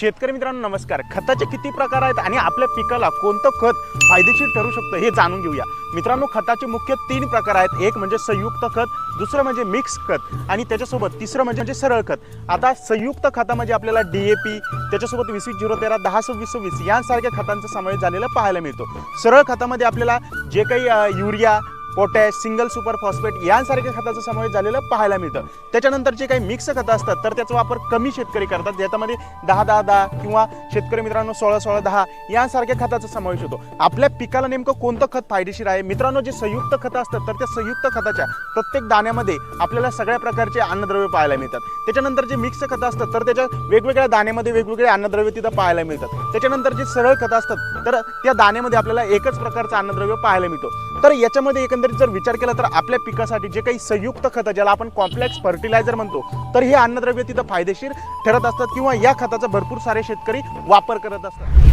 शेतकरी मित्रांनो नमस्कार. खताचे किती प्रकार आहेत आणि आपल्या पिकाला कोणतं खत फायदेशीर ठरू शकतं हे जाणून घेऊया. मित्रांनो खताचे मुख्य तीन प्रकार आहेत. एक म्हणजे संयुक्त खत दुसरं म्हणजे मिक्स खत आणि त्याच्यासोबत तिसरं म्हणजे म्हणजे सरळ खत. आता संयुक्त खतामध्ये आपल्याला डी ए पी त्याच्यासोबत वीस वीस झिरो तेरा दहा सव्वीस सव्वीस यांसारख्या खतांचा समावेश झालेला पाहायला मिळतो. सरळ खतामध्ये आपल्याला जे काही urea potash single super phosphate यांसारख्या खताचा समावेश झालेला पाहायला मिळतं. त्याच्यानंतर जे काही मिक्स खतं असतात तर त्याचा वापर कमी शेतकरी करतात. ज्याच्यामध्ये दहा दहा दहा किंवा शेतकरी मित्रांनो सोळा सोळा दहा यांसारख्या खताचा समावेश होतो. आपल्या पिकाला नेमकं कोणतं खत फायदेशीर आहे? मित्रांनो जे संयुक्त खतं असतात तर त्या संयुक्त खताच्या प्रत्येक दाण्यामध्ये आपल्याला सगळ्या प्रकारचे अन्नद्रव्य पाहायला मिळतात. त्याच्यानंतर जे मिक्स खतं असतात तर त्याच्या वेगवेगळ्या दाण्यामध्ये वेगवेगळे अन्नद्रव्य तिथं पाहायला मिळतात. त्याच्यानंतर जे सरळ खतं असतात तर त्या दाण्यामध्ये आपल्याला एकच प्रकारचं अन्नद्रव्य पाहायला मिळतो. तर याच्यामध्ये एक एकंदरीत जर विचार केला तर आपल्या पिकासाठी जे काही संयुक्त खतं ज्याला आपण कॉम्प्लेक्स फर्टिलायझर म्हणतो तर हे अन्नद्रव्य तिथं फायदेशीर ठरत असतात किंवा या खताचा भरपूर सारे शेतकरी वापर करत असतात.